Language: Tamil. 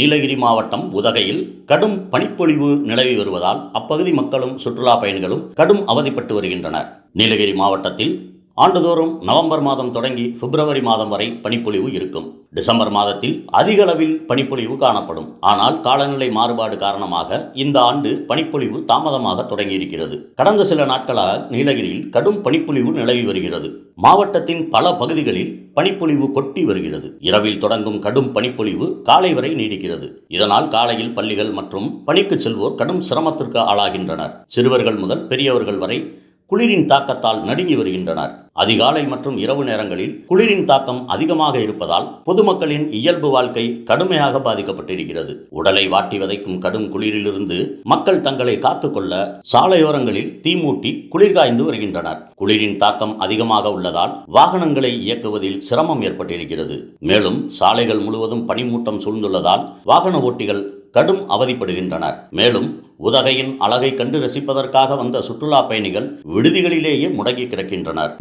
நீலகிரி மாவட்டம் உதகையில் கடும் பனிப்பொழிவு நிலவி வருவதால் அப்பகுதி மக்களும் சுற்றுலா பயணிகளும் கடும் அவதிப்பட்டு வருகின்றனர். நீலகிரி மாவட்டத்தில் ஆண்டுதோறும் நவம்பர் மாதம் தொடங்கி பிப்ரவரி மாதம் வரை பனிப்பொழிவு இருக்கும். டிசம்பர் மாதத்தில் அதிக அளவில் பனிப்பொழிவு காணப்படும். ஆனால் காலநிலை மாறுபாடு காரணமாக இந்த ஆண்டு பனிப்பொழிவு தாமதமாக தொடங்கியிருக்கிறது. கடந்த சில நாட்களாக நீலகிரியில் கடும் பனிப்பொழிவு நிலவி வருகிறது. மாவட்டத்தின் பல பகுதிகளில் பனிப்பொழிவு கொட்டி வருகிறது. இரவில் தொடங்கும் கடும் பனிப்பொழிவு காலை வரை நீடிக்கிறது. இதனால் காலையில் பள்ளிகள் மற்றும் பணிக்கு செல்வோர் கடும் சிரமத்திற்கு ஆளாகின்றனர். சிறுவர்கள் முதல் பெரியவர்கள் வரை குளிரின் தாக்கத்தால் நடுங்கி வருகின்றனர். அதிகாலை மற்றும் இரவு நேரங்களில் குளிரின் தாக்கம் அதிகமாக இருப்பதால் பொதுமக்களின் இயல்பு வாழ்க்கை கடுமையாக பாதிக்கப்பட்டிருக்கிறது. உடலை வாட்டி வதைக்கும் கடும் குளிரிலிருந்து மக்கள் தங்களை காத்துக்கொள்ள சாலையோரங்களில் தீமூட்டி குளிர்காய்ந்து வருகின்றனர். குளிரின் தாக்கம் அதிகமாக உள்ளதால் வாகனங்களை இயக்குவதில் சிரமம் ஏற்பட்டிருக்கிறது. மேலும் சாலைகள் முழுவதும் பனிமூட்டம் சூழ்ந்துள்ளதால் வாகன ஓட்டிகள் கடும் அவதிப்படுகின்றனர். மேலும் உதகையின் அழகை கண்டு ரசிப்பதற்காக வந்த சுற்றுலா பயணிகள் விடுதிகளிலேயே முடங்கி கிடக்கின்றனர்.